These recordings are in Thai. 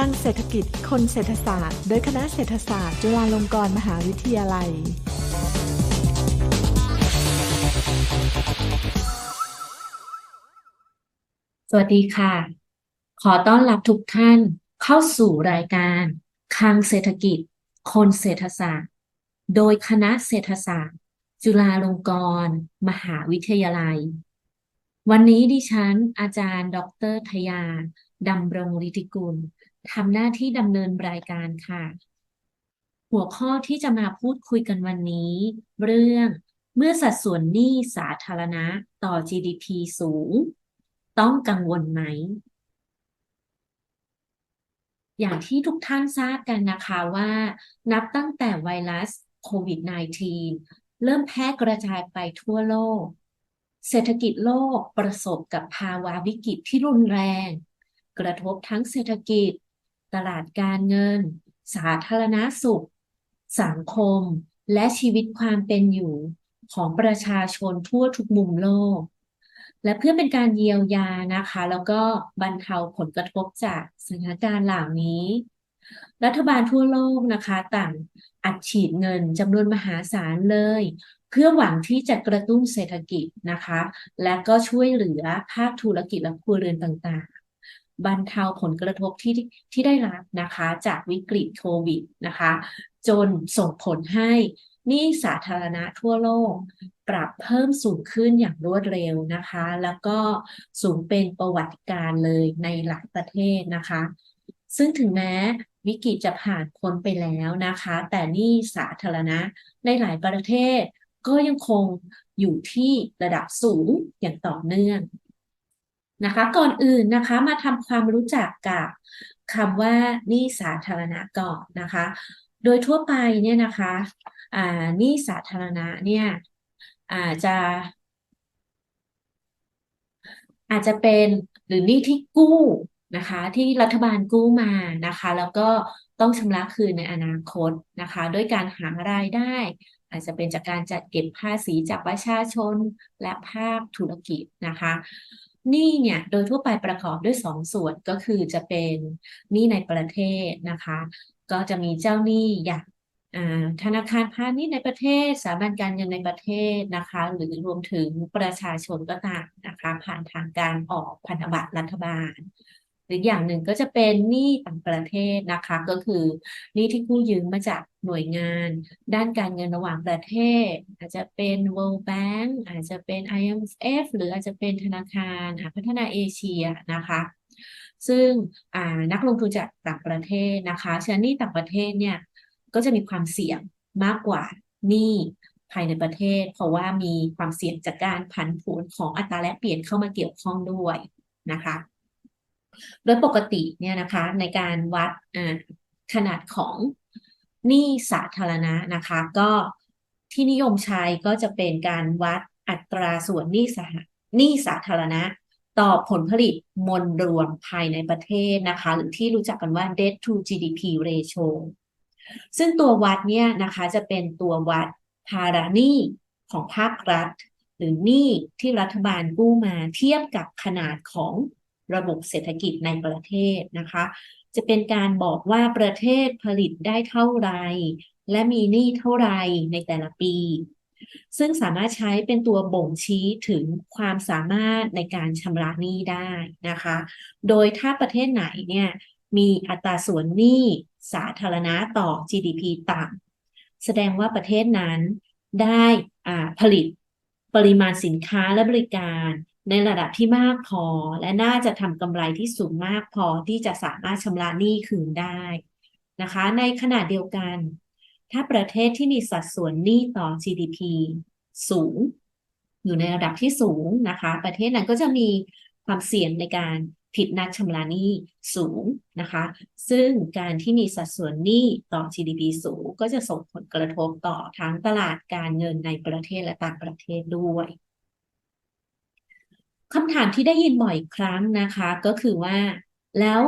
ลังเศรษฐกิจ คนเศรษฐศาสตร์ โดยคณะเศรษฐศาสตร์ จุฬาลงกรณ์มหาวิทยาลัย สวัสดีค่ะ ขอต้อนรับทุกท่านเข้าสู่รายการคลังเศรษฐกิจ คนเศรษฐศาสตร์ โดยคณะเศรษฐศาสตร์ จุฬาลงกรณ์มหาวิทยาลัย วันนี้ดิฉันอาจารย์ ดรทยาดำรงฤทธิกุล ทำหน้าที่ดำเนินรายการค่ะ หัวข้อที่จะมาพูดคุยกันวันนี้ เรื่องเมื่อสัดส่วนหนี้สาธารณะต่อ GDP สูง ต้องกังวลไหม อย่างที่ทุกท่านทราบกันนะคะว่า นับตั้งแต่ไวรัสโควิด -19 เริ่มแพร่กระจายไปทั่วโลก เศรษฐกิจโลกประสบกับภาวะวิกฤตที่รุนแรง กระทบทั้งเศรษฐกิจ ตลาดการเงิน สาธารณสุข สังคม และชีวิตความเป็นอยู่ของประชาชนทั่วทุกมุมโลก และเพื่อเป็นการเยียวยานะคะ แล้วก็บรรเทาผลกระทบจากสถานการณ์เหล่านี้ รัฐบาลทั่วโลกนะคะ ต่างอัดฉีดเงินจำนวนมหาศาลเลย เพื่อหวังที่จะกระตุ้นเศรษฐกิจนะคะ และก็ช่วยเหลือภาคธุรกิจและครัวเรือนต่างๆ บรรเทาผลกระทบที่ที่ได้รับนะคะ จากวิกฤตโควิดนะคะ จนส่งผลให้นี้สาธารณะทั่วโลก ปรับเพิ่มสูงขึ้นอย่างรวดเร็วนะคะ แล้วก็สูงเป็นประวัติการเลยในหลายประเทศนะคะ ซึ่งถึงแม้วิกฤตจะผ่านพ้นไปแล้วนะคะ แต่นี้สาธารณะในหลายประเทศก็ยังคงอยู่ที่ระดับสูงอย่างต่อเนื่อง นะคะ ก่อนอื่นนะคะมาทำความรู้จักกับคำว่าหนี้สาธารณะก่อนนะคะ โดยทั่วไปเนี่ยนะคะอ่าหนี้สาธารณะเนี่ยอาจจะอาจจะเป็นหรือหนี้ที่กู้นะคะ ที่รัฐบาลกู้มานะคะ แล้วก็ต้องชำระคืนในอนาคตนะคะ ด้วยการหารายได้ อาจจะเป็นจากการจัดเก็บภาษีจากประชาชนและภาคธุรกิจนะคะ หนี้เนี่ยโดยทั่วไปประกอบด้วยสองส่วนก็คือจะเป็นหนี้ในประเทศนะคะ ก็จะมีเจ้าหนี้อย่างธนาคารพาณิชย์ในประเทศสถาบันการเงินในประเทศนะคะ หรือรวมถึงประชาชนก็ตามนะคะ ผ่านทางการออกพันธบัตรรัฐบาล หรืออย่างหนึ่งก็จะเป็นหนี้ต่างประเทศนะคะ ก็คือหนี้ที่กู้ยืมมาจากหน่วยงาน ด้านการเงินระหว่างประเทศ อาจจะเป็น World Bank อาจจะเป็น IMF หรืออาจจะเป็นธนาคารพัฒนาเอเชียนะคะซึ่งนักลงทุนจากต่างประเทศนะคะฉะนั้นหนี้ต่างประเทศเนี่ยก็จะมีความเสี่ยงมากกว่าหนี้ภายในประเทศ เพราะว่ามีความเสี่ยงจากการผันผวนของอัตราแลกเปลี่ยนเข้ามาเกี่ยวข้องด้วยนะคะ โดยปกติเนี่ยนะคะในการวัดขนาดของหนี้สาธารณะนะคะ ก็ที่นิยมใช้ก็จะเป็นการวัดอัตราส่วนหนี้สาหนี้สาธารณะ ต่อผลผลิตมวลรวมภายในประเทศนะคะ หรือที่รู้จักกันว่า debt to GDP ratio ซึ่งตัววัดเนี่ยนะคะจะเป็นตัววัดภาระหนี้ของภาครัฐ หรือหนี้ที่รัฐบาลกู้มาเทียบกับขนาดของ ระบบเศรษฐกิจในประเทศนะคะ จะเป็นการบอกว่าประเทศผลิตได้เท่าไร และมีหนี้เท่าไรในแต่ละปี ซึ่งสามารถใช้เป็นตัวบ่งชี้ถึงความสามารถในการชำระหนี้ได้นะคะ โดยถ้าประเทศไหนเนี่ยมีอัตราส่วนหนี้สาธารณะต่อ GDP ต่ำแสดงว่าประเทศนั้นได้ผลิตปริมาณสินค้าและบริการ ในระดับที่มากพอ และน่าจะทำกำไรที่สูงมากพอที่จะสามารถชำระหนี้คืนได้นะคะ ในขณะเดียวกัน ถ้าประเทศที่มีสัดส่วนหนี้ต่อ GDP สูง อยู่ในระดับที่สูงนะคะ ประเทศนั้นก็จะมีความเสี่ยงในการผิดนัดชำระหนี้สูงนะคะ ซึ่งการที่มีสัดส่วนหนี้ต่อ GDP สูง ก็จะส่งผลกระทบต่อทั้งตลาดการเงินในประเทศและต่างประเทศด้วย คำถามที่ได้ยินบ่อยครั้งนะคะ ก็คือว่า แล้ว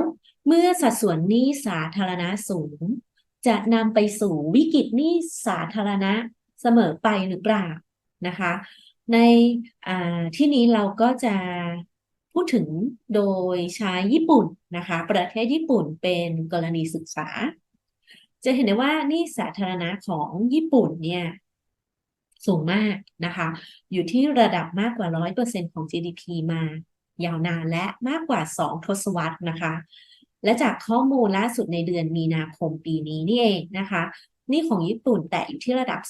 เมื่อสัดส่วนหนี้สาธารณะสูง จะนำไปสู่วิกฤตหนี้สาธารณะเสมอไปหรือเปล่านะคะ ในที่นี้เราก็จะพูดถึงโดยใช้ญี่ปุ่นนะคะ ประเทศญี่ปุ่นเป็นกรณีศึกษา จะเห็นได้ว่าหนี่สาธารณะของญี่ปุ่นเนี่ย สูงมากนะคะ อยู่ที่ระดับมากกว่า 100%ของ GDP มายาวนานและมากกว่า 2 ทศวรรษนะคะ และจากข้อมูลล่าสุดในเดือนมีนาคมปีนี้นี่เองนะคะ นี่ของญี่ปุ่นแตะอยู่ที่ระดับ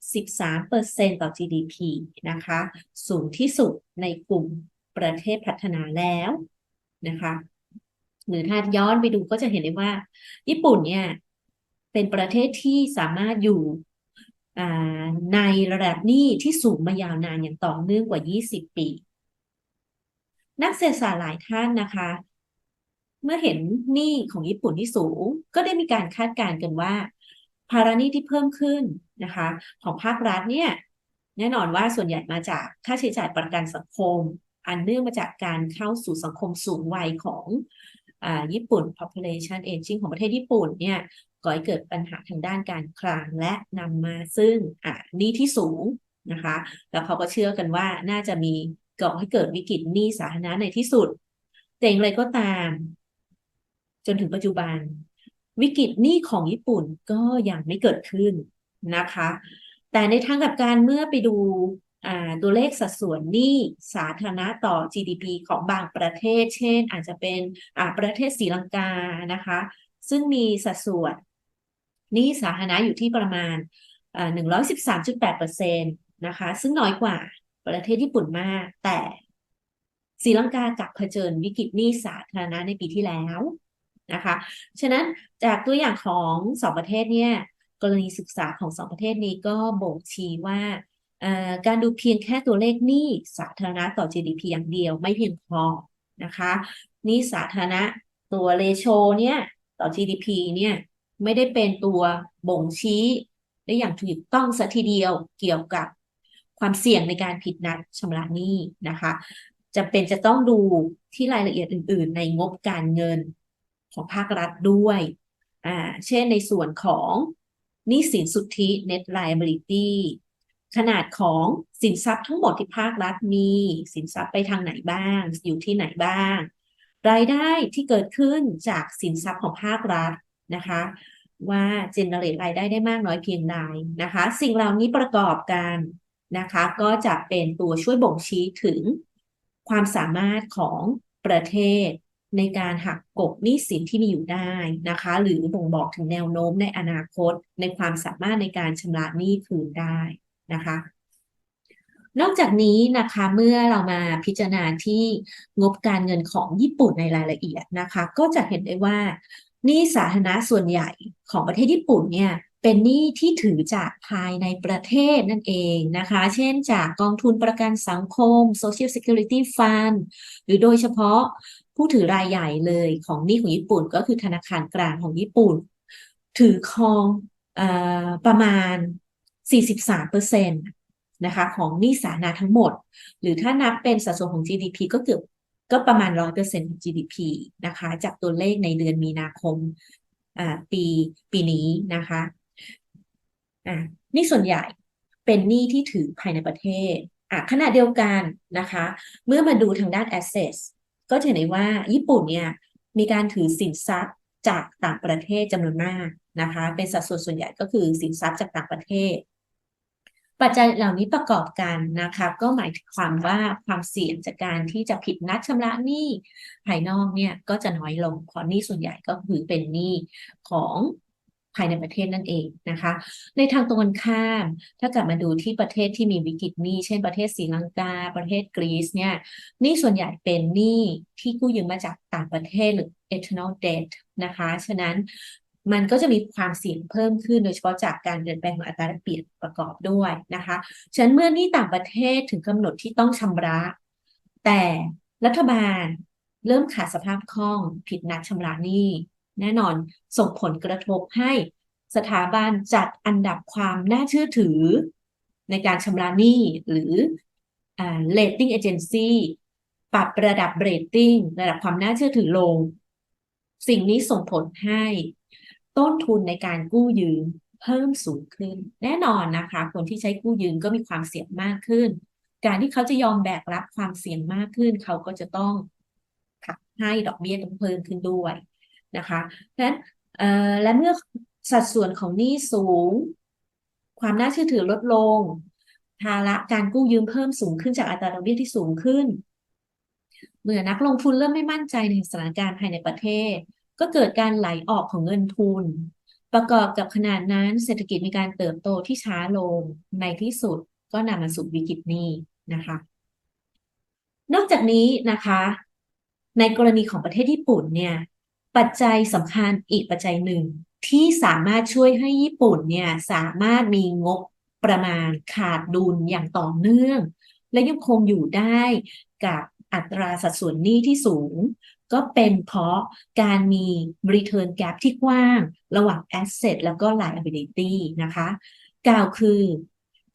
263%ต่อ GDP นะคะ สูงที่สุดในกลุ่มประเทศพัฒนาแล้วนะคะหรือถ้าย้อนไปดูก็จะเห็นได้ว่า ญี่ปุ่นเนี่ยเป็นประเทศที่สามารถอยู่ ในระดับหนี้ที่สูงมายาวนานอย่างต่อเนื่องกว่า 20 ปี นักเศรษฐศาสตร์หลายท่านนะคะ เมื่อเห็นหนี้ของญี่ปุ่นที่สูง ก็ได้มีการคาดการณ์กันว่า ภาระหนี้ที่เพิ่มขึ้นนะคะ ของภาครัฐเนี่ยแน่นอนว่าส่วนใหญ่มาจากค่าใช้จ่ายประกันสังคม อันเนื่องมาจากการเข้าสู่สังคมสูงวัยของอญี่ปุ่น population aging ของประเทศญี่ปุ่นเนี่ย ก่อให้เกิดปัญหาทางด้านการคลังและนำมาซึ่งอ่าหนี้ที่สูงนะคะ แล้วเขาก็เชื่อกันว่าน่าจะมีก่อให้เกิดวิกฤตหนี้สาธารณะในที่สุด แต่อย่างไรก็ตาม จนถึงปัจจุบัน วิกฤตหนี้ของญี่ปุ่นก็ยังไม่เกิดขึ้นนะคะ แต่ในทางกับกันเมื่อไปดูอ่าตัวเลขสัดส่วนหนี้สาธารณะต่อ GDP ของบางประเทศ เช่น อาจจะเป็นอ่าประเทศศรีลังกานะคะ ซึ่งมีสัดส่วน นี้สาธารณะอยู่ที่ประมาณอ่า113.8%นะคะ ซึ่งน้อยกว่าประเทศญี่ปุ่นมาก แต่ศรีลังกากับเผชิญวิกฤตหนี้สาธารณะในปีที่แล้วนะคะ ฉะนั้นจากตัวอย่างของสองประเทศเนี่ยกรณีศึกษาของสองประเทศนี้ก็บ่งชี้ว่าการดูเพียงแค่ตัวเลขหนี้สาธารณะต่อ GDP อย่างเดียวไม่เพียงพอนะคะหนี้สาธารณะตัวเรโชเนี่ยต่อ GDP เนี่ย ไม่ได้เป็นตัวบ่งชี้ได้อย่างถูกต้องสัทีเดียวเกี่ยวกับความเสี่ยงในการผิดนัดชำระหนี้นะคะจะเป็นจะต้องดูที่รายละเอียดอื่น ๆ ในงบการเงินของภาครัฐด้วยอ่าเช่นในส่วนของหนี้สินสุทธิ net liability ขนาดของสินทรัพย์ทั้งหมดที่ภาครัฐมี สินทรัพย์ไปทางไหนบ้าง อยู่ที่ไหนบ้าง รายได้ที่เกิดขึ้นจากสินทรัพย์ของภาครัฐ นะคะ ว่าเจเนเรตรายได้ได้มากน้อยเพียงใดนะคะ สิ่งเหล่านี้ประกอบกันนะคะ ก็จะเป็นตัวช่วยบ่งชี้ถึงความสามารถของประเทศในการหักกบหนี้สินที่มีอยู่ได้นะคะ หรือบ่งบอกถึงแนวโน้มในอนาคต ในความสามารถในการชำระหนี้คืนได้นะคะ นอกจากนี้นะคะเมื่อเรามาพิจารณาที่งบการเงินของญี่ปุ่นในรายละเอียดนะคะ ก็จะเห็นได้ว่า นี้สาธารณะส่วนใหญ่ของประเทศญี่ปุ่นเนี่ยเป็นหนี้ที่ถือจากภายในประเทศนั่นเองนะคะ เช่นจากกองทุนประกันสังคม Social Security Fund หรือโดยเฉพาะผู้ถือรายใหญ่เลยของหนี้ของญี่ปุ่นก็คือธนาคารกลางของญี่ปุ่น ถือครองอประมาณ 43%นะคะของหนี้สาธารณะทั้งหมด หรือถ้านับเป็นสัดส่วนของ GDP ก็เกือบ ก็ประมาณ100%ของ GDP นะคะ จากตัวเลขในเดือนมีนาคมปีปีนี้นะคะอ่านี่ส่วนใหญ่เป็นหนี้ที่ถือภายในประเทศอะขณะเดียวกันนะคะ เมื่อมาดูทางด้าน assets ก็จะเห็นได้ว่าญี่ปุ่นเนี่ยมีการถือสินทรัพย์จากต่างประเทศจำนวนมากนะคะ เป็นสัดส่วนส่วนใหญ่ก็คือสินทรัพย์จากต่างประเทศ ปัจจัยเหล่านี้ประกอบกันนะคะ ก็หมายความว่าความเสี่ยงจากการที่จะผิดนัดชำระหนี้ภายนอกเนี่ยก็จะน้อยลงเพราะหนี้ส่วนใหญ่ก็คือเป็นหนี้ของภายในประเทศนั่นเองนะคะ ในทางตรงกันข้าม ถ้ากลับมาดูที่ประเทศที่มีวิกฤตหนี้ เช่นประเทศศรีลังกา ประเทศกรีซเนี่ยหนี้ส่วนใหญ่เป็นหนี้ที่กู้ยืมมาจากต่างประเทศหรือ external debt นะคะ ฉะนั้น มันก็จะมีความเสี่ยงเพิ่มขึ้นโดยเฉพาะจากการเปลี่ยนแปลงของอัตราแลกเปลี่ยนประกอบด้วยนะคะฉะนั้นเมื่อนี้ต่างประเทศถึงกำหนดที่ต้องชำระ แต่รัฐบาลเริ่มขาดสภาพคล่องผิดนัดชำระหนี้ แน่นอนส่งผลกระทบให้สถาบันจัดอันดับความน่าเชื่อถือ ในการชำระหนี้หรือ rating agency ปรับระดับ rating ระดับความน่าเชื่อถือลง สิ่งนี้ส่งผลให้ ต้นทุนในการกู้ยืมเพิ่มสูงขึ้น แน่นอนนะคะ คนที่ใช้กู้ยืมก็มีความเสี่ยงมากขึ้น การที่เขาจะยอมแบกรับความเสี่ยงมากขึ้น เขาก็จะต้องผลักให้ดอกเบี้ยต้องเพิ่มขึ้นด้วยนะคะนั้นและเมื่อสัดส่วนของหนี้สูง ความน่าเชื่อถือลดลง ภาระการกู้ยืมเพิ่มสูงขึ้นจากอัตราดอกเบี้ยที่สูงขึ้น เมื่อนักลงทุนเริ่มไม่มั่นใจในสถานการณ์ภายในประเทศ ก็เกิดการไหลออกของเงินทุน ประกอบกับขนาดนั้นเศรษฐกิจมีการเติบโตที่ช้าลงในที่สุดก็นำมาสู่วิกฤตนี้นะคะ นอกจากนี้นะคะ ในกรณีของประเทศญี่ปุ่นเนี่ยปัจจัยสำคัญอีกปัจจัยหนึ่งที่สามารถช่วยให้ญี่ปุ่นเนี่ยสามารถมีงบประมาณขาดดุลอย่างต่อเนื่อง และยังคงอยู่ได้กับอัตราสัดส่วนหนี้ที่สูง ก็เป็นเพราะการมี return gap ที่กว้างระหว่าง asset แล้วก็ liability นะคะ กล่าวคือ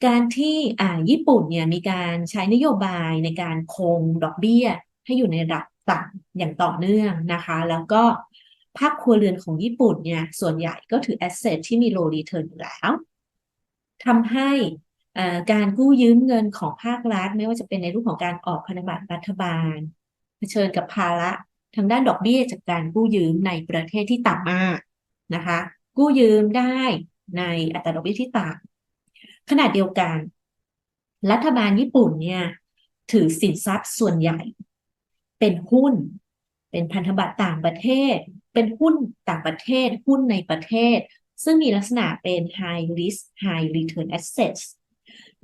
การที่อ่าญี่ปุ่นเนี่ยมีการใช้นโยบายในการคงดอกเบี้ย ให้อยู่ในระดับต่ำอย่างต่อเนื่องนะคะ แล้วก็ภาคครัวเรือนของญี่ปุ่นเนี่ยส่วนใหญ่ก็ถือ asset ที่มี low return อยู่แล้วทำให้อ่อการกู้ยืมเงินของภาครัฐ ไม่ว่าจะเป็นในรูปของการออกพันธบัตรรัฐบาล เผชิญกับภาระ ทางด้านดอกเบี้ยจากการกู้ยืมในประเทศที่ต่ำมากนะคะ กู้ยืมได้ในอัตราดอกเบี้ยที่ต่ำขณะเดียวกัน รัฐบาลญี่ปุ่นเนี่ยถือสินทรัพย์ส่วนใหญ่ เป็นหุ้น เป็นพันธบัตรต่างประเทศ เป็นหุ้นต่างประเทศ หุ้นในประเทศ ซึ่งมีลักษณะเป็น high risk high return assets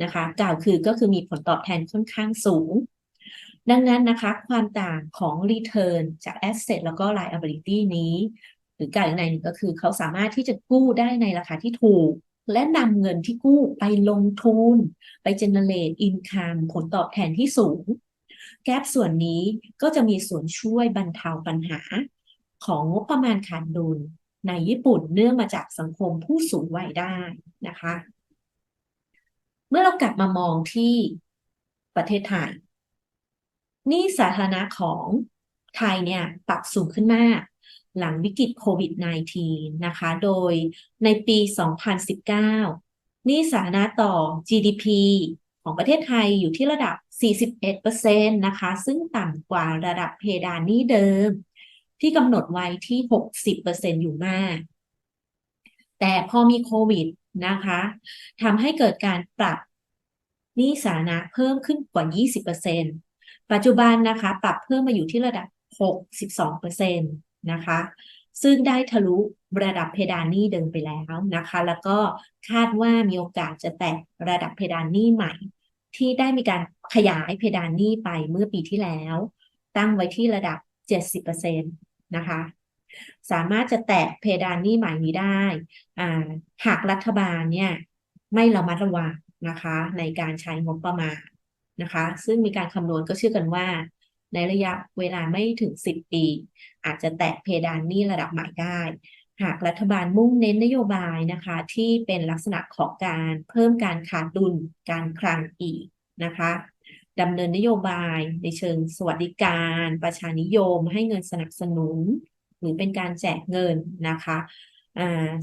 นะคะ กล่าวคือก็คือมีผลตอบแทนค่อนข้างสูง ดังนั้นนะคะ ความต่างของ return จาก asset แล้วก็ liability นี้ หรือกล่าวอีกในหนึ่งก็คือเขาสามารถที่จะกู้ได้ในราคาที่ถูก และนำเงินที่กู้ไปลงทุน ไป generate income ผลตอบแทนที่สูง แกลบส่วนนี้ก็จะมีส่วนช่วยบรรเทาปัญหา ของงบประมาณขาดดุลในญี่ปุ่นเนื่องมาจากสังคมผู้สูงวัยได้นะคะ เมื่อเรากลับมามองที่ประเทศไทย นี้สาธารณะของไทยเนี่ยปรับสูงขึ้นมากหลังวิกฤตโควิด -19 นะคะ โดยในปี 2019 นี้สาธารณะต่อ GDP ของประเทศไทยอยู่ที่ระดับ 41%นะคะ ซึ่งต่ำกว่าระดับเพดานนี้เดิม ที่กำหนดไว้ที่ 60%อยู่มาก แต่พอมีโควิดนะคะทำให้เกิดการปรับนี้สาธารณะเพิ่มขึ้นกว่า 20% ปัจจุบันนะคะ ปรับเพิ่มมาอยู่ที่ระดับ 62%นะคะ ซึ่งได้ทะลุระดับเพดานหนี้เดิมไปแล้วนะคะ แล้วก็คาดว่ามีโอกาสจะแตะระดับเพดานหนี้ใหม่ ที่ได้มีการขยายเพดานหนี้ไปเมื่อปีที่แล้ว ตั้งไว้ที่ระดับ 70%นะคะสามารถจะแตะเพดานหนี้ใหม่นี้ได้ หากรัฐบาลเนี่ยไม่ระมัดระวังนะคะ ในการใช้งบประมาณ นะคะ ซึ่งมีการคำนวณก็เชื่อกันว่า ในระยะเวลาไม่ถึง 10 ปี อาจจะแตะเพดานหนี้ระดับใหม่ได้ หากรัฐบาลมุ่งเน้นนโยบายนะคะ ที่เป็นลักษณะของการเพิ่มการขาดดุลการคลังอีกนะคะดำเนินนโยบายในเชิงสวัสดิการ ประชานิยม ให้เงินสนับสนุน หรือเป็นการแจกเงินนะคะ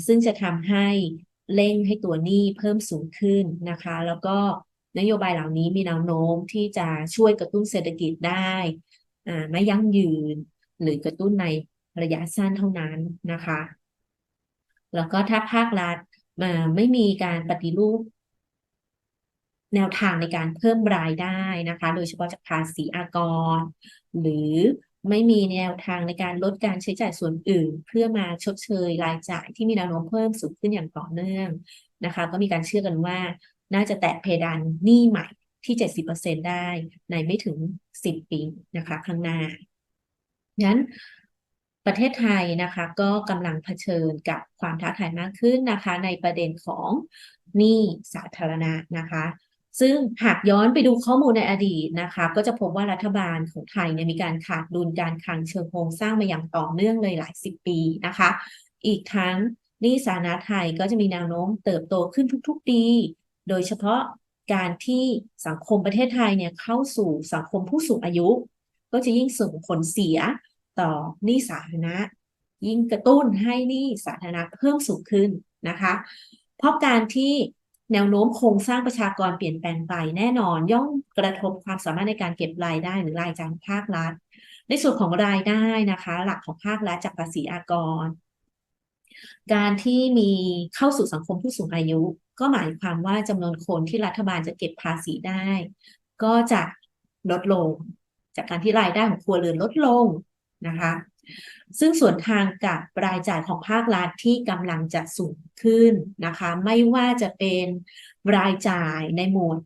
ซึ่งจะทำให้เร่งให้ตัวหนี้เพิ่มสูงขึ้นนะคะ แล้วก็ นโยบายเหล่านี้มีแนวโน้มที่จะช่วยกระตุ้นเศรษฐกิจได้ไม่ยั่งยืน หรือกระตุ้นในระยะสั้นเท่านั้นนะคะ แล้วก็ถ้าภาครัฐมาไม่มีการปฏิรูป แนวทางในการเพิ่มรายได้นะคะ โดยเฉพาะจากภาษีอากร หรือไม่มีแนวทางในการลดการใช้จ่ายส่วนอื่น เพื่อมาชดเชยรายจ่ายที่มีแนวโน้มเพิ่มสูงขึ้นอย่างต่อเนื่องนะคะ ก็มีการเชื่อกันว่า น่าจะแตะเพดานหนี้ใหม่ที่ 70%ได้ในไม่ถึง 10 ปีนะคะ ข้างหน้างั้นประเทศไทยนะคะก็กำลังเผชิญกับความท้าทายมากขึ้นนะคะ ในประเด็นของหนี้สาธารณะนะคะ ซึ่งหากย้อนไปดูข้อมูลในอดีตนะคะ ก็จะพบว่ารัฐบาลของไทยเนี่ยมีการขาดดุลการคลังเชิงโครงสร้างมาอย่างต่อเนื่องเลยหลายสิบปีนะคะ อีกทั้งหนี้สาธารณะไทยก็จะมีแนวโน้มเติบโตขึ้นทุกๆปี โดยเฉพาะการที่สังคมประเทศไทยเนี่ยเข้าสู่สังคมผู้สูงอายุ ก็จะยิ่งส่งผลเสียต่อหนี้สาธารณะ ยิ่งกระตุ้นให้หนี้สาธารณะเพิ่มสูงขึ้นนะคะ เพราะการที่แนวโน้มโครงสร้างประชากรเปลี่ยนแปลงไปแน่นอน ย่อมกระทบความสามารถในการเก็บรายได้หรือรายจ่ายภาครัฐ ในส่วนของรายได้นะคะ หลักของภาครัฐจากภาษีอากร การที่มีเข้าสู่สังคมผู้สูงอายุ ก็หมายความว่าจำนวนคนที่รัฐบาลจะเก็บภาษีได้ ก็จะลดลง จากการที่รายได้ของครัวเรือนลดลงนะคะ ซึ่งส่วนทางกับรายจ่ายของภาครัฐที่กำลังจะสูงขึ้นนะคะ ไม่ว่าจะเป็นรายจ่ายในหมวด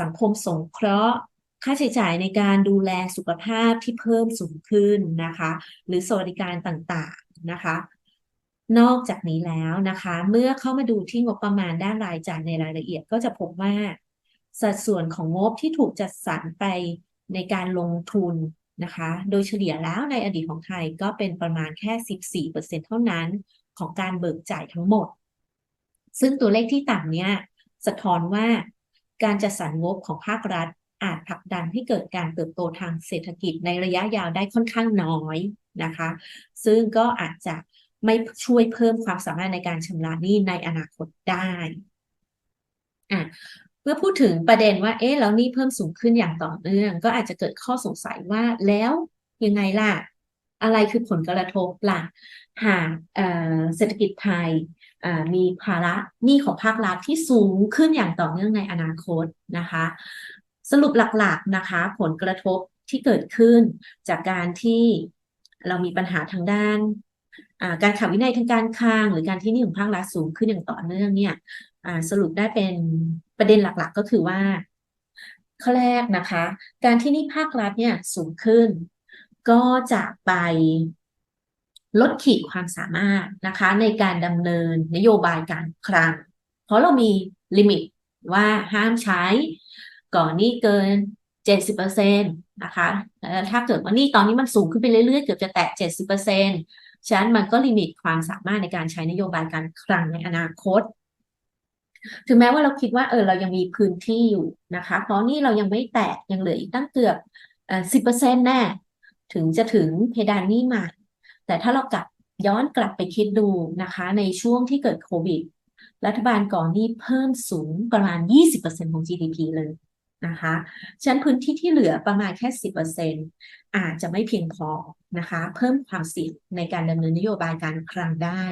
สังคมสงเคราะห์ ค่าใช้จ่ายในการดูแลสุขภาพที่เพิ่มสูงขึ้นนะคะ หรือสวัสดิการต่างๆนะคะ นอกจากนี้แล้วนะคะ เมื่อเข้ามาดูที่งบประมาณด้านรายจ่ายในรายละเอียดก็จะพบว่า สัดส่วนของงบที่ถูกจัดสรรไปในการลงทุนนะคะ โดยเฉลี่ยแล้วในอดีตของไทยก็เป็นประมาณแค่ 14%เท่านั้นของการเบิกจ่ายทั้งหมด ซึ่งตัวเลขที่ต่ำเนี่ยสะท้อนว่าการจัดสรรงบของภาครัฐอาจผลักดันให้เกิดการเติบโตทางเศรษฐกิจในระยะยาวได้ค่อนข้างน้อยนะคะ ซึ่งก็อาจจะ ไม่ช่วยเพิ่มความสามารถในการชำระหนี้ในอนาคตได้อะเมื่อพูดถึงประเด็นว่า เอ๊ะแล้วหนี้เพิ่มสูงขึ้นอย่างต่อเนื่อง ก็อาจจะเกิดข้อสงสัยว่าแล้วยังไงล่ะ อะไรคือผลกระทบล่ะ หากเอ่อเศรษฐกิจไทยอ่ามีภาระหนี้ของภาครัฐที่สูงขึ้นอย่างต่อเนื่องในอนาคตนะคะ สรุปหลักๆนะคะ ผลกระทบที่เกิดขึ้นจากการที่เรามีปัญหาทางด้าน การขาดวินัยทางการคลังหรือการที่นี้ของภาครัฐสูงขึ้นอย่างต่อเนื่องเนี่ยสรุปได้เป็นประเด็นหลักๆ ก็คือว่า ข้อแรกนะคะ การที่นี้ภาครัฐเนี่ยสูงขึ้น ก็จะไปลดขีดความสามารถนะคะ ในการดำเนินนโยบายการคลัง เพราะเรามีลิมิตว่าห้ามใช้ก่อนนี้เกิน 70%นะคะ ถ้าเกิดว่านี้ตอนนี้มันสูงขึ้นไปเรื่อยๆ เกือบจะแตะ 70% ฉะนั้นมันก็ลิมิตความสามารถในการใช้นโยบายการคลังในอนาคต ถึงแม้ว่าเราคิดว่าเออเรายังมีพื้นที่อยู่นะคะ เพราะนี่เรายังไม่แตะยังเหลืออีกตั้งเกือบสิบเปอร์เซ็นต์แน่ถึงจะถึงเพดานนี้ม่แต่ถ้าเรากลับย้อนกลับไปคิดดูนะคะ ในช่วงที่เกิดโควิด รัฐบาลก่อนนี้เพิ่มสูงประมาณ 20%ของ GDP เลย นะคะฉะนั้นพื้นที่ที่เหลือประมาณแค่ 10%อาจจะไม่เพียงพอนะคะ เพิ่มความเสี่ยงในการดำเนินนโยบายการคลังได้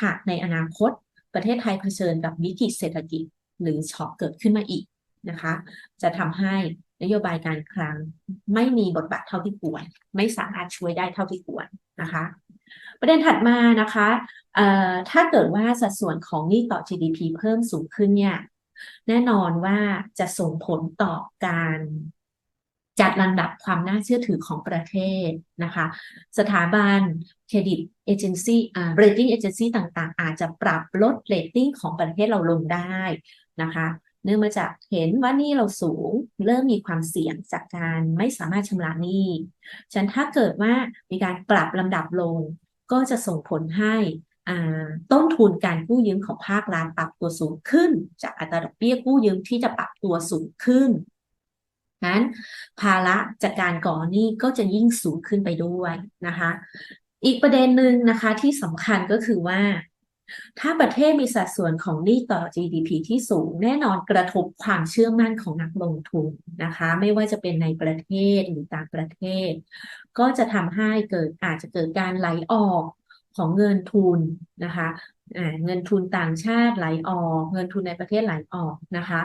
หาในอนาคตประเทศไทยเผชิญกับวิกฤตเศรษฐกิจหรือช็อคเกิดขึ้นมาอีกนะคะ จะทำให้นโยบายการคลังไม่มีบทบาทเท่าที่ควร ไม่สามารถช่วยได้เท่าที่ควรนะคะ ประเด็นถัดมานะคะถ้าเกิดว่าสัดส่วนของหนี้ต่อ GDP เพิ่มสูงขึ้นเนี่ย แน่นอนว่าจะส่งผลต่อการจัดลำดับความน่าเชื่อถือของประเทศนะคะ สถาบันเครดิตเอเจนซี่อ่าเรตติ้งเอเจนซี่ต่างๆ อาจจะปรับลดเรตติ้งของประเทศเราลงได้นะคะ เนื่องมาจากเห็นว่านี้เราสูงเริ่มมีความเสี่ยงจากการไม่สามารถชำระหนี้ฉันถ้าเกิดว่ามีการปรับลำดับลง ก็จะส่งผลให้ ต้นทุนการกู้ยืมของภาครัฐปรับตัวสูงขึ้น จากอัตราดอกเบี้ยกู้ยืมที่จะปรับตัวสูงขึ้นนั้นภาระจากการก่อหนี้ก็จะยิ่งสูงขึ้นไปด้วยนะคะ อีกประเด็นหนึ่งนะคะที่สำคัญก็คือว่า ถ้าประเทศมีสัดส่วนของหนี้ต่อ GDP ที่สูงแน่นอนกระทบความเชื่อมั่นของนักลงทุนนะคะ ไม่ว่าจะเป็นในประเทศหรือต่างประเทศ ก็จะทำให้เกิดอาจจะเกิดการไหลออก ของเงินทุนนะคะเงินทุนต่างชาติไหลออก เงินทุนในประเทศไหลออกนะคะ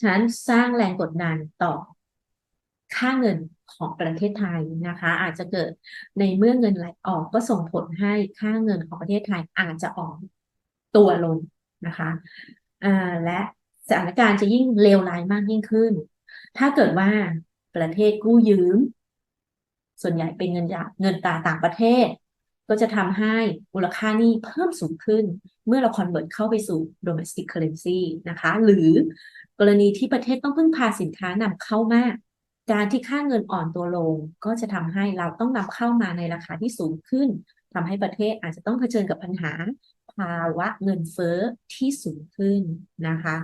ฉะนั้นสร้างแรงกดดันต่อค่าเงินของประเทศไทยนะคะ อาจจะเกิดในเมื่อเงินไหลออกก็ส่งผลให้ค่าเงินของประเทศไทยอาจจะอ่อนตัวลงนะคะและสถานการณ์จะยิ่งเลวร้ายมากยิ่งขึ้น ถ้าเกิดว่าประเทศกู้ยืม ส่วนใหญ่เป็นเงินยาเงินตราต่างประเทศ ก็จะทำให้มูลค่านี้เพิ่มสูงขึ้น เมื่อเราคอนเวิร์ตเข้าไปสู่ domestic currency นะคะ หรือกรณีที่ประเทศต้องพึ่งพาสินค้านำเข้ามาก การที่ค่าเงินอ่อนตัวลง ก็จะทำให้เราต้องนำเข้ามาในราคาที่สูงขึ้นทำให้ประเทศอาจจะต้องเผชิญกับปัญหาภาวะเงินเฟ้อที่สูงขึ้นนะคะ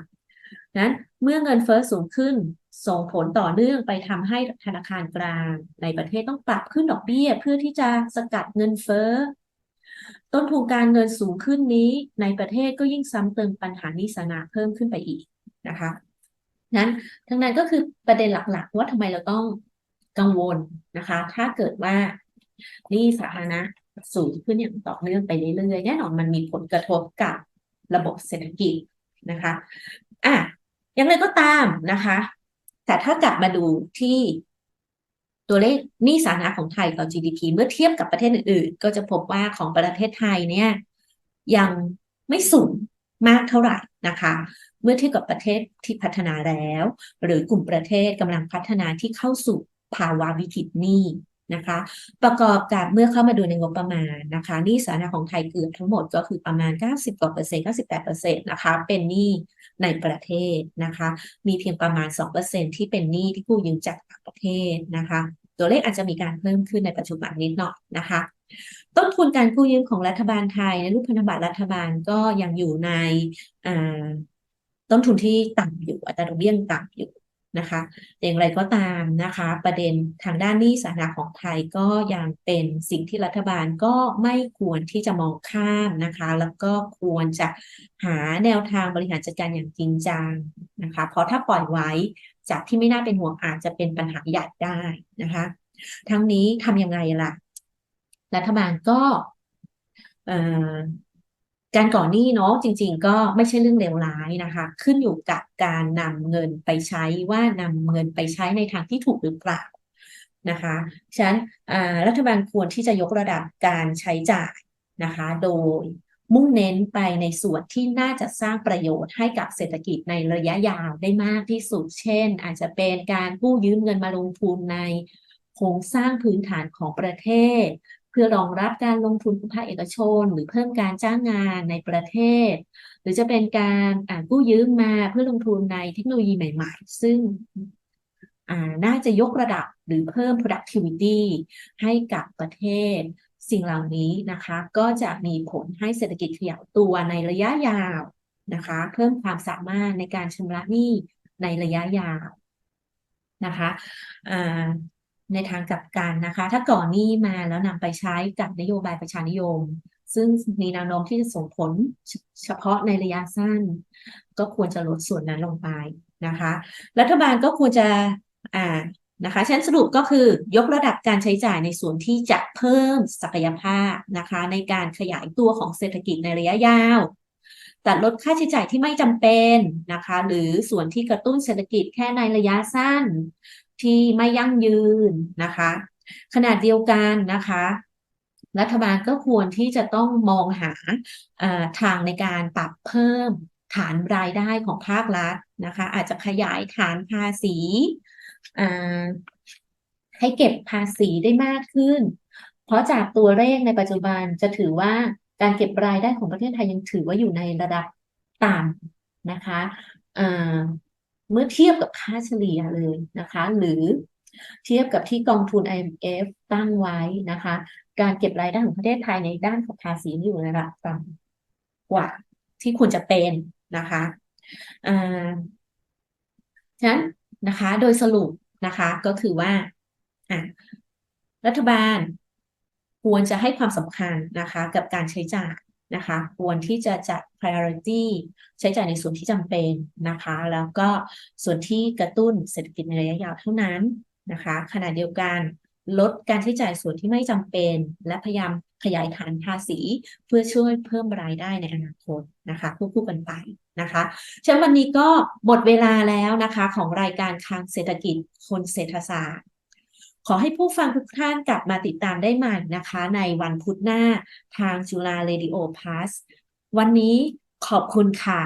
นั้นเมื่อเงินเฟ้อสูงขึ้น ส่งผลต่อเนื่องไปทำให้ธนาคารกลาง ในประเทศต้องปรับขึ้นดอกเบี้ย เพื่อที่จะสกัดเงินเฟ้อ ต้นทุนการเงินสูงขึ้นนี้ในประเทศก็ยิ่งซ้ำเติมปัญหานี้สาธาเพิ่มขึ้นไปอีกนะคะนั้นทั้งนั้นก็คือประเด็นหลักๆ ว่าทำไมเราต้องกังวลนะคะ ถ้าเกิดว่านี้สาธารณะสูงขึ้นอย่างต่อเนื่องไปเรื่อยๆแน่นอนมันมีผลกระทบกับระบบเศรษฐกิจนะคะอะ อย่างไรก็ตามนะคะ แต่ถ้ากลับมาดูที่ตัวเลขหนี้สาธารณะของไทยต่อ GDP เมื่อเทียบกับประเทศอื่นๆ ก็จะพบว่าของประเทศไทยเนี่ยยังไม่สูงมากเท่าไหร่นะคะ เมื่อเทียบกับประเทศที่พัฒนาแล้ว หรือกลุ่มประเทศกำลังพัฒนาที่เข้าสู่ภาวะวิกฤตหนี้ นะคะ ประกอบกับเมื่อเข้ามาดูในงบประมาณนะคะหนี้สาธารณะของไทยเกือบทั้งหมดก็คือประมาณ 90กว่าเปอร์เซ็นต์98เปอร์เซ็นต์นะคะเป็นหนี้ในประเทศนะคะ มีเพียงประมาณ2%ที่เป็นหนี้ที่กู้ยืมจากต่างประเทศนะคะ ตัวเลขอาจจะมีการเพิ่มขึ้นในปัจจุบันนิดหน่อยนะคะต้นทุนการกู้ยืมของรัฐบาลไทยในรูปพันธบัตรรัฐบาลก็ยังอยู่ในต้นทุนที่ต่ำอยู่อัตราดอกเบี้ยต่ำอยู่ นะคะ อย่างไรก็ตามนะคะ ประเด็นทางด้านหนี้สาธารณะของไทยก็ยังเป็นสิ่งที่รัฐบาลก็ไม่ควรที่จะมองข้ามนะคะ แล้วก็ควรจะหาแนวทางบริหารจัดการอย่างจริงจังนะคะ เพราะถ้าปล่อยไว้จากที่ไม่น่าเป็นห่วงอาจจะเป็นปัญหาใหญ่ได้นะคะ ทั้งนี้ทำยังไงล่ะ รัฐบาลก็ การก่อหนี้เนาะจริง ๆ ก็ไม่ใช่เรื่องเลวร้ายนะคะ ขึ้นอยู่กับการนำเงินไปใช้ว่านำเงินไปใช้ในทางที่ถูกหรือเปล่านะคะฉะนั้นรัฐบาลควรที่จะยกระดับการใช้จ่ายนะคะ โดยมุ่งเน้นไปในส่วนที่น่าจะสร้างประโยชน์ให้กับเศรษฐกิจในระยะยาวได้มากที่สุด เช่น อาจจะเป็นการกู้ยืมเงินมาลงทุนในโครงสร้างพื้นฐานของประเทศ เพื่อรองรับการลงทุนของภาคเอกชน หรือเพิ่มการจ้างงานในประเทศ หรือจะเป็นการกู้ยืมมาเพื่อลงทุนในเทคโนโลยีใหม่ ๆ ซึ่งน่าจะยกระดับหรือเพิ่ม productivity ให้กับประเทศ สิ่งเหล่านี้นะคะ ก็จะมีผลให้เศรษฐกิจขยายตัวในระยะยาวนะคะ เพิ่มความสามารถในการชำระหนี้ในระยะยาวนะคะ ในทางกลับกันนะคะ ถ้าก่อนหนี้มาแล้วนำไปใช้กับนโยบายประชานิยม ซึ่งมีแนวโน้มที่จะส่งผลเฉพาะในระยะสั้น ก็ควรจะลดส่วนนั้นลงไปนะคะ รัฐบาลก็ควรจะอ่านะคะฉันสรุปก็คือยกระดับการใช้จ่ายในส่วนที่จะเพิ่มศักยภาพนะคะ ในการขยายตัวของเศรษฐกิจในระยะยาว ตัดลดค่าใช้จ่ายที่ไม่จำเป็นนะคะ หรือส่วนที่กระตุ้นเศรษฐกิจแค่ในระยะสั้น ที่ไม่ยั่งยืนนะคะ ขนาดเดียวกันนะคะ รัฐบาลก็ควรที่จะต้องมองหาทางในการปรับเพิ่มฐานรายได้ของภาครัฐนะคะ อาจจะขยายฐานภาษีให้เก็บภาษีได้มากขึ้น เพราะจากตัวเลขในปัจจุบันจะถือว่าการเก็บรายได้ของประเทศไทยยังถือว่าอยู่ในระดับต่ำนะคะ เมื่อเทียบกับค่าเฉลี่ยเลยนะคะ หรือเทียบกับที่กองทุน IMF ตั้งไว้นะคะ การเก็บรายได้ของประเทศไทยในด้านของภาษีอยู่ในระดับต่ำกว่าที่ควรจะเป็นนะคะอ่าฉะนั้นนะคะ โดยสรุปนะคะ ก็คือว่าอะรัฐบาลควรจะให้ความสำคัญนะคะ กับการใช้จ่าย นะคะควรที่จะจัด priority ใช้จ่ายในส่วนที่จำเป็นนะคะ แล้วก็ส่วนที่กระตุ้นเศรษฐกิจในระยะยาวเท่านั้นนะคะขณะเดียวกันลดการใช้จ่ายส่วนที่ไม่จำเป็น และพยายามขยายฐานภาษี เพื่อช่วยเพิ่มรายได้ในอนาคตนะคะควบคู่กันไปนะคะฉะนั้นวันนี้ก็หมดเวลาแล้วนะคะของรายการคางเศรษฐกิจคนเศรษฐศาสตร์ ขอให้ผู้ฟังทุกท่านกลับมาติดตามได้ใหม่นะคะ ในวันพุธหน้าทางจุฬาเรดิโอพาสวันนี้ขอบคุณค่ะ